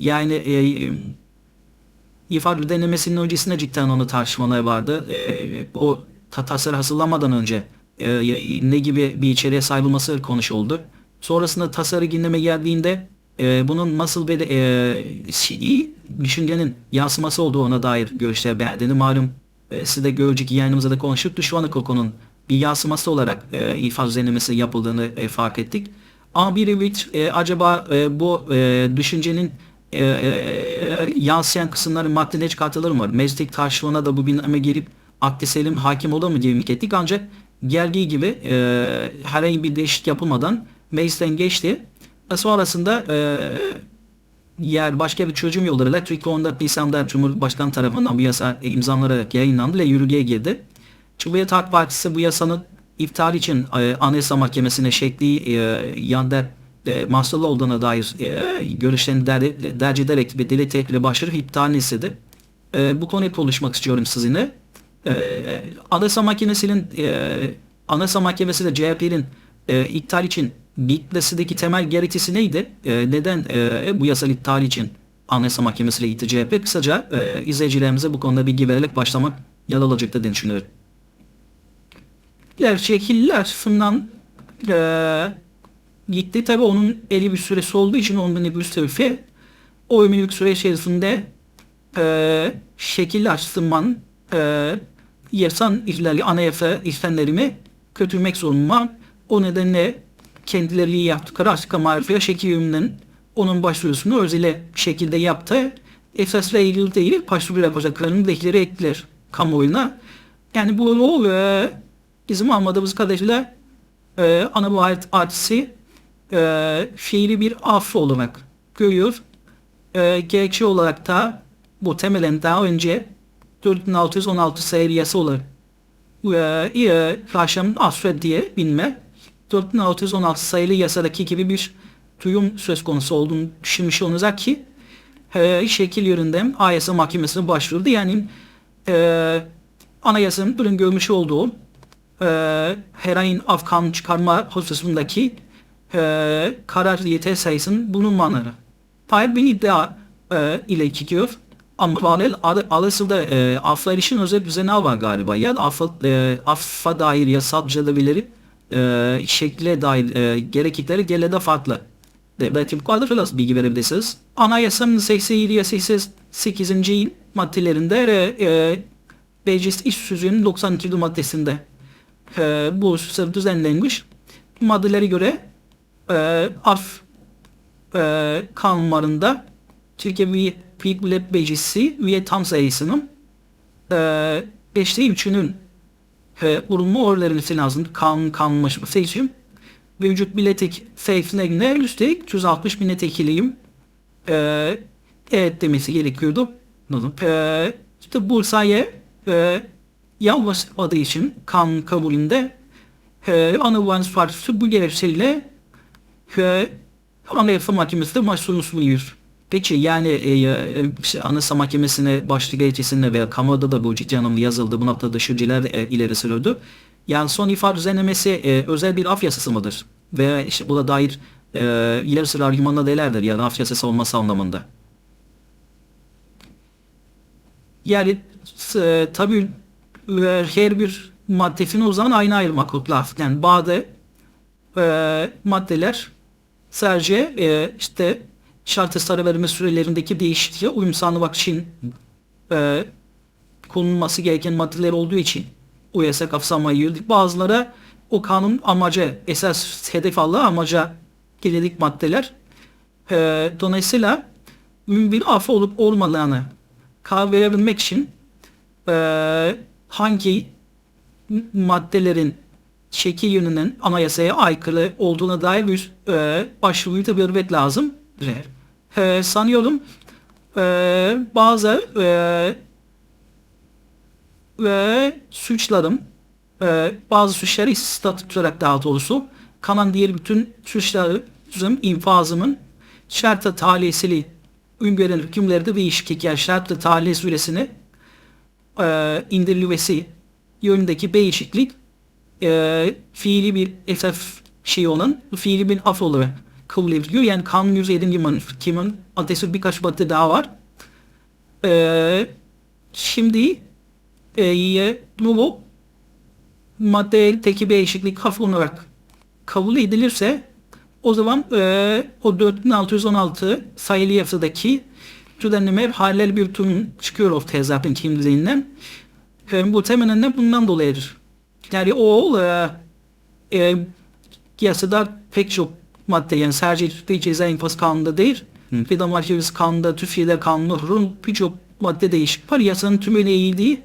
Yani e, ifade denemesinin öncesinde cidden onu tartışmalar vardı. E, o ta- tasarı hazırlamadan önce e, ne gibi bir içeriğe sahip olması konuşuldu. Sonrasında tasarı gündeme geldiğinde e, bunun nasıl bir e, şey- düşüncenin yansıması olduğuna dair görüşler beğendiğini malum e, siz de görecek yayınımızda da konuştuk. Düşmanlık hukukunun bir yansıması olarak e, ifade düzenlemesi yapıldığını e, fark ettik. Ama bir bir e, acaba e, bu e, düşüncenin e, e, yansıyan kısımları maddene çıkartılır mı? Meclislik tartışmalarına da bu gündeme girip akli selim hakim olur mu diye ümit ettik. Ancak geldiği gibi e, herhangi bir değişiklik yapılmadan meclisten geçti. Sonrasında e, yer başka bir çözüm yollarıyla Türkiye 14 Nisan'da Cumhurbaşkanı tarafından bu yasa imzalanarak yayınlandı ve yürürlüğe girdi. Cumhuriyet Halk Partisi bu yasanın iptal için e, Anayasa Mahkemesi'ne şekli e, yander e, mahsul olduğuna dair e, görüşlerini der, derc ederek bir deli tepkiyle başvurup iptalini istedi. E, bu konuyu konuşmak istiyorum sizinle. E, Anayasa Mahkemesi'nin e, Anayasa Mahkemesi de CHP'nin e, iptal için gitmesindeki temel gerekçesi neydi? E, neden e, bu yasal iptal için Anayasa Mahkemesi ile gitti CHP? Kısaca e, izleyicilerimize bu konuda bilgi vererek başlamak yalan olacaktır diye düşünüyorum. Şekiller açısından e, gitti. Tabi onun eli bir süresi olduğu için onun bir süresi o ömürlük süre içerisinde e, şekil açısından e, yasan ihlali anayasa işlemlerimi götürmek zorunda. O nedenle kendileri yaptıkları açıklamalarıyla şekil yönünden onun başvurusunu özele şekilde yaptı. Esasla ilgili değil, başvuru yapacaklarını lehleri ekler kamuoyuna. Yani bu o e, bizim anladığımız kadarıyla e, ana artisi e, fiili bir af olarak görüyor. E, gerekçe olarak da bu temelen daha önce 4616 sayılı yasa olarak e, e, karşım affet diye bilme 4616 sayılı yasadaki gibi bir duyum söz konusu olduğunu düşünmüş olacak ki e, şekil yönünden Anayasa Mahkemesi'ne başvurdu. Yani e, anayasanın bugün görmüş olduğu e, herhangi afkan çıkarma hususundaki e, karar yeter sayısının bulunmaları. Hayır bir iddia e, ile çıkıyor. Ama paralel alasında e, aflar için özel düzeni var galiba. Yani affa, e, affa dair yasal düzenlemeleri e, şekle dair e, gereklikleri gelede farklı. De, bu konuda biraz bilgi verebilirsiniz. Anayasanın 87 ya 88. maddelerinde e, e, Meclis İş Sözü'nün 92. maddesinde e, bu düzenlenmiş. Maddelere göre e, af e, kanunlarında Türkiye Büyük Millet Meclisi üye tam sayısının e, beşte üçünün e, bulunma oy verilmesi lazım. Kanun kanunlaşması için mevcut milletvekili sayısına üstelik 360 milletvekiliyim e, evet demesi gerekiyordu. E, işte bu sayı e, yalvaşmadığı için kanun kabulünde e, Anadolu Partisi bu gerekçeyle Anayasa Mahkemesi'nde sunuyor. Peki yani e, e, işte Anayasa Mahkemesi'ne başlık gerekçesinde veya kamuoyda da bu ciddi anlamda yazıldı. Bu noktada düşünceler e, ileri sürüldü. Yani son ifade düzenlemesi e, özel bir af yasası mıdır? Veya işte buna dair e, ileri sıra argümanla nelerdir yani af yasası olması anlamında? Yani e, tabii e, her bir maddesini o zaman aynı ayırmak lazım. Yani bazı e, maddeler sadece e, işte şartı sarı verme sürelerindeki değişikliğe uyum sağlamak için e, konulması gereken maddeler olduğu için o yasa kapsamaya yürüdük. Bazıları o kanun amacı, esas hedef aldığı amaca geledik maddeler. E, dolayısıyla bir af olup olmadığını karar verebilmek için e, hangi maddelerin şekil yönünden anayasaya aykırı olduğuna dair bir e, başvuruyu da vermek lazım. E, sanıyorum e, bazı e, ve suçlarım e, bazı suçları istisnat tutarak daha doğrusu kalan diğer bütün suçlarım infazımın şartı talihsili üngören hükümlerde değişiklik yani şartı talih süresini e, indirilmesi yönündeki değişiklik e, fiili bir esas şey olan fiili bir af olarak kabul ediliyor. Yani kanun 107. maddenin adresi birkaç madde daha var. Ee, şimdi e, bu maddedeki değişiklik hafif olarak kabul edilirse o zaman e, o 4616 sayılı yasadaki düzenleme paralel bir tüm çıkıyor ortaya zaten kendiliğinden. E, bu temelen bundan dolayıdır. Yani o e, e, yasada pek çok madde yani sadece Türkiye Ceza İnfaz Kanunu'nda değil, de Mahkemesi Kanunu'da, Türkiye'de kanunların birçok madde değişik var. Yasanın tümüyle ilgili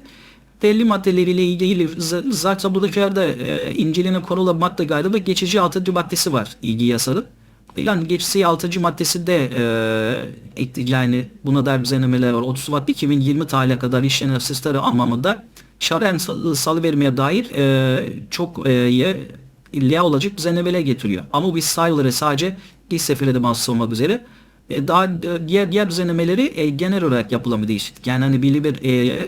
belli maddeleriyle ilgili zaten burada dışarıda e, incelenen konulan madde galiba geçici 6. maddesi var ilgi yasalı. Yani geçici 6. maddesinde e, yani buna dair düzenlemeler var. 30 Şubat 2020 tarihe kadar işlenen sistemleri anlamında şaren sal- salıvermeye dair e, çok e, illa olacak düzenlemeler getiriyor. Ama biz sayıları sadece ilk sefere de mahsus olmak üzere e, daha e, diğer diğer düzenlemeleri e, genel olarak yapılan bir değişiklik. Yani hani belli bir e,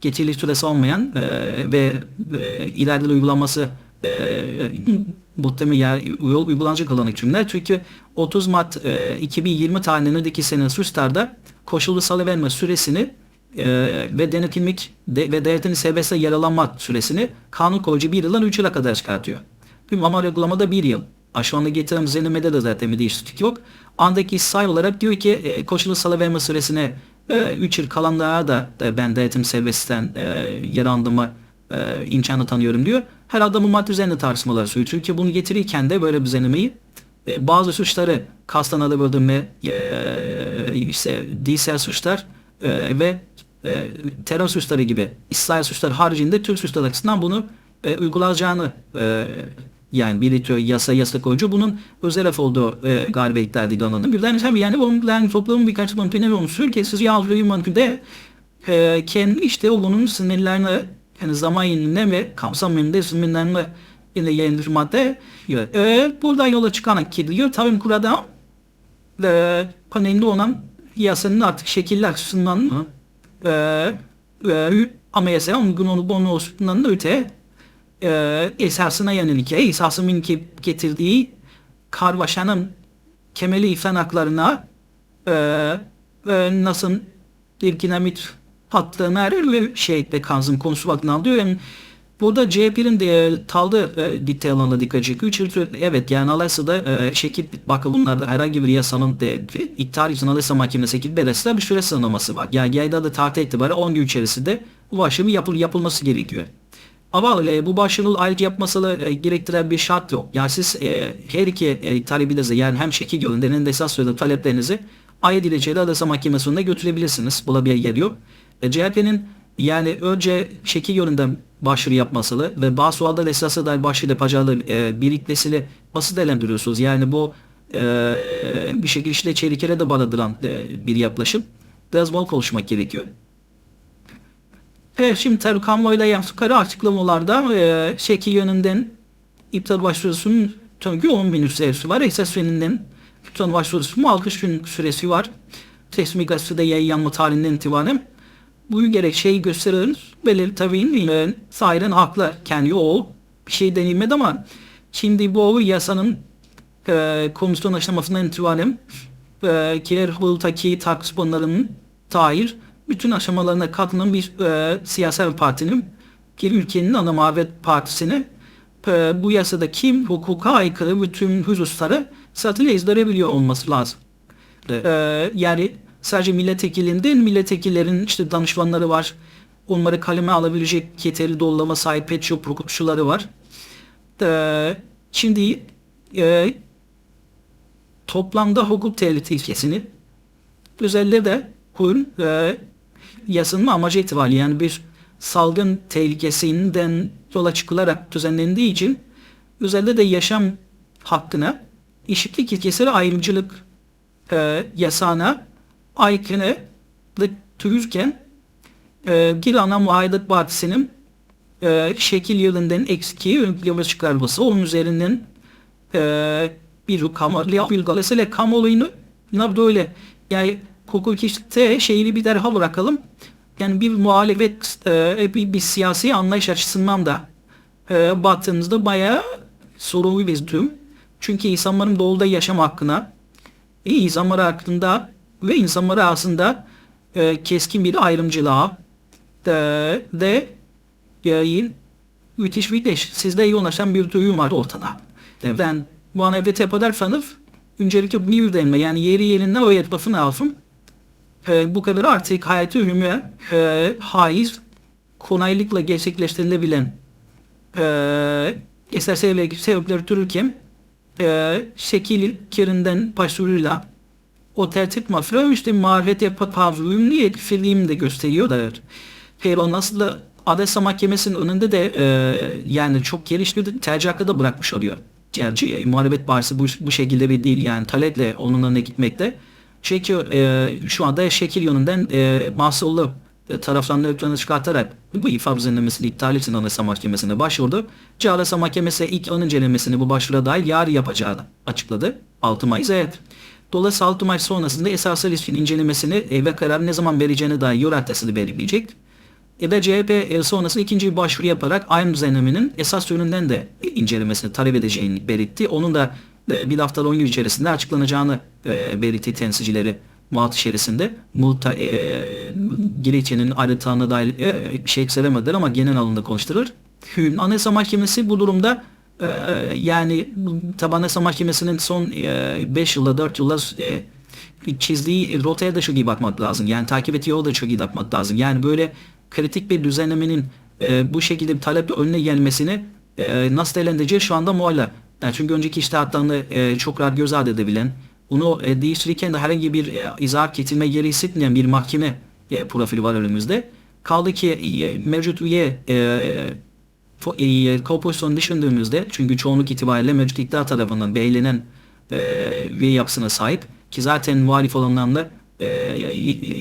geçerli süresi olmayan e, ve e, ileride de uygulanması e, muhtemelen yol uygulanacak olan hükümler. Çünkü 30 Mart e, 2020 tarihindeki sene suçlarda koşullu salıverme süresini e, ve denetimlik de, ve devletin serbestle yaralanma süresini kanun koyucu bir yıldan 3 yıla kadar çıkartıyor. Bir ama uygulamada bir yıl. Aşağıda getirilen düzenlemede de zaten bir değişiklik yok. Andaki say olarak diyor ki e, koşullu salıverme süresine 3 yıl kalanlara da, da ben denetim serbestten e, yararlanma e, imkanı tanıyorum diyor. Her adamın madde üzerinde tartışmalar sürüyor. Çünkü bunu getirirken de böyle bir düzenlemeyi e, bazı suçları kasten alabildirme, e, işte dinsel suçlar e, ve e, terör suçları gibi İsrail suçları haricinde Türk suçları açısından bunu e, uygulayacağını e, yani belirtiyor yasa yasa koyucu bunun özel olduğu e, galiba iddia edildi anladım. Birden tabii yani bunun yani toplumun birkaç mümküne olmuştur ki siz yazdığı mümkünde e, kendi işte o bunun sınırlarını yani zaman yönünde ve kapsam yönünde sınırlarını yine yayındır madde. E, buradan yola çıkarak gidiliyor. Tabii burada e, panelinde olan yasanın artık şekiller açısından anayasaya uygun olup olmamasından da öte e, esasına yönelik, esasının ki getirdiği karmaşanın kemeli ifan haklarına e, e, nasıl bir dinamit hattığına her şey ve kanzın konusu bakımından alıyor. Yani burada CHP'nin de taldı e, alanına dikkat çekiyor. Çünkü evet yani anayasada e, şekil bakın bunlarda herhangi bir yasanın de, iptal için anayasa mahkemesi belirsiz bir süre sınırlaması var. Yani yayda da tarih itibariyle 10 gün içerisinde bu başvuru yapıl, yapılması gerekiyor. Ama e, bu başvurunun ayrıca yapmasını e, gerektiren bir şart yok. Yani siz e, her iki e, talebinizi yani hem şekil hem de esas sözde taleplerinizi ayrı dileceğiyle Anayasa Mahkemesi'ne götürebilirsiniz. Buna bir geliyor. E, CHP'nin yani önce şekil yolunda başvuru yapmasını ve bazı sualda esasa dair başvuru yapacağı e, birikmesini nasıl değerlendiriyorsunuz? Yani bu e, bir şekilde işte çelikere de bağladıran e, bir yaklaşım. Biraz bol konuşmak gerekiyor. Evet, şimdi tabii kamuoyuyla yansıkarı açıklamalarda e, şekil yönünden iptal başvurusunun çünkü 10 bin süresi var. Esas yönünden iptal başvurusunun 6 gün süresi var. Resmi gazetede yayınlanma tarihinden itibaren bu gerekçeyi gösterir. Belirli tabii sahiren haklı kendi o bir şey denilmedi ama şimdi bu yasanın e, komisyon aşamasından itibaren e, kiler hukuktaki tartışmaların dair bütün aşamalarına katılan bir e, siyasal partinin bir ülkenin ana muhalefet partisine e, bu yasada kim hukuka aykırı bütün hususları satıyla izleyebiliyor olması lazım. E, yani sadece milletvekilinden milletvekillerin işte danışmanları var. Onları kaleme alabilecek yeterli dolama sahip pek çok hukukçuları var. E, şimdi e, toplamda hukuk devleti ilkesini özellikle de hukukun e, yasınma amacı itibariyle yani bir salgın tehlikesinden yola çıkılarak düzenlendiği için özellikle de yaşam hakkına eşitlik ilkesiyle ayrımcılık e, yasağına aykırılık türürken e, bir ana muayedet partisinin e, şekil yılından eksiği ön çıkarması onun üzerinden e, bir kamuoyu bilgilesiyle kamuoyunu böyle yani hukuki şeyini bir derhal bırakalım. Yani bir muhalefet, e, bir, bir siyasi anlayış açısından da e, baktığınızda bayağı sorunlu bir durum. Çünkü insanların doğuda yaşam hakkına, insanlar hakkında ve insanlar arasında e, keskin bir ayrımcılığa e, de yayın müthiş bir. Sizde yoğunlaşan bir duyum var ortada. Ben bu an evde ederseniz öncelikle bir denme yani yeri yerinde öğretmesi lazım. E, bu kadar artık hayatı ürünü e, haiz kolaylıkla gerçekleştirilebilen e, eserlerle sebepleri türürken e, şekil kirinden başvuruyla o tertip mafya işte marifet tarzıyım diye film de gösteriyorlar. Pero nasıl da Adesa Mahkemesi'nin önünde de e, yani çok geliştirdi tercih hakkı da bırakmış oluyor. Yani muhalefet partisi bu, bu şekilde bir değil yani taleple onun önüne gitmekte. Çünkü e, şu anda şekil yönünden e, mahsullu e, taraflarını ötlerini çıkartarak bu ifade düzenlemesini iptal için Anayasa Mahkemesi'ne başvurdu. Anayasa Mahkemesi ilk ön incelemesini bu başvura dahil yarın yapacağını açıkladı. 6 Mayıs. Evet. Dolayısıyla 6 Mayıs sonrasında esaslı ilişkin incelemesini e, ve kararı ne zaman vereceğine dair yol haritasını belirleyecek. Ya da CHP e, sonrasında ikinci bir başvuru yaparak aynı düzenlemenin esas yönünden de incelemesini talep edeceğini belirtti. Onun da e, bir hafta 10 gün içerisinde açıklanacağını e, belirtti temsilcileri muhat içerisinde. Multa, e, Gireçe'nin ayrıntılarına dair e, bir şey söylemediler ama genel alında konuşturur. Anayasa Mahkemesi bu durumda e, yani tabi Anayasa Mahkemesi'nin son 5 yılda 4 yılda e, çizdiği rotaya da çok iyi bakmak lazım. Yani takip ettiği yolu da çok iyi bakmak lazım. Yani böyle kritik bir düzenlemenin e, bu şekilde bir taleple önüne gelmesini e, nasıl değerlendireceği şu anda mualla. Yani çünkü önceki iştihatlarını e, çok rahat göz ardı edebilen, bunu e, değiştirirken de herhangi bir e, izahat getirme yeri hissetmeyen bir mahkeme e, profili var önümüzde. Kaldı ki e, mevcut üye e, kompozisyonu düşündüğümüzde çünkü çoğunluk itibariyle mevcut iktidar tarafından beğenilen e, üye yapısına sahip ki zaten muhalif olanlarla e,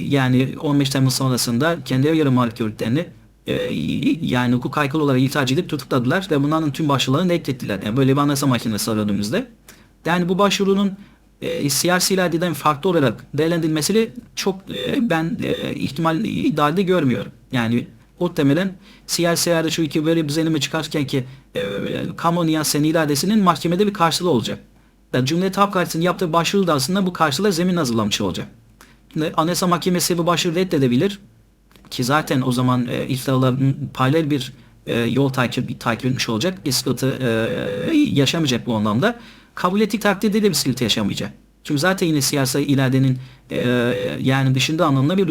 yani 15 Temmuz sonrasında kendi yarı muhalif gördüklerini e, yani hukuk aykırı olarak ithal edip tutukladılar ve bunların tüm başvurularını reddettiler. Yani böyle bir anayasa mahkemesi önümüzde. Yani bu başvurunun e, siyasi iradeden farklı olarak değerlendirilmesini çok e, ben e, ihtimal iddialı görmüyorum. Yani muhtemelen siyasi irade şu iki bir düzenleme çıkarken ki e, kamu niyazının iradesinin mahkemede bir karşılığı olacak. Yani Cumhuriyet Halk Partisi'nin yaptığı başvuru da aslında bu karşılığa zemin hazırlamış olacak. Şimdi Anayasa Mahkemesi bu başvuru reddedebilir ki zaten o zaman e, iddiaların paralel bir e, yol takip, takip etmiş olacak. Bir sıkıntı e, yaşamayacak bu anlamda. Kabul ettik takdirde de bir sıkıntı yaşamayacak. Çünkü zaten yine siyasi iradenin e, yani dışında anlamına bir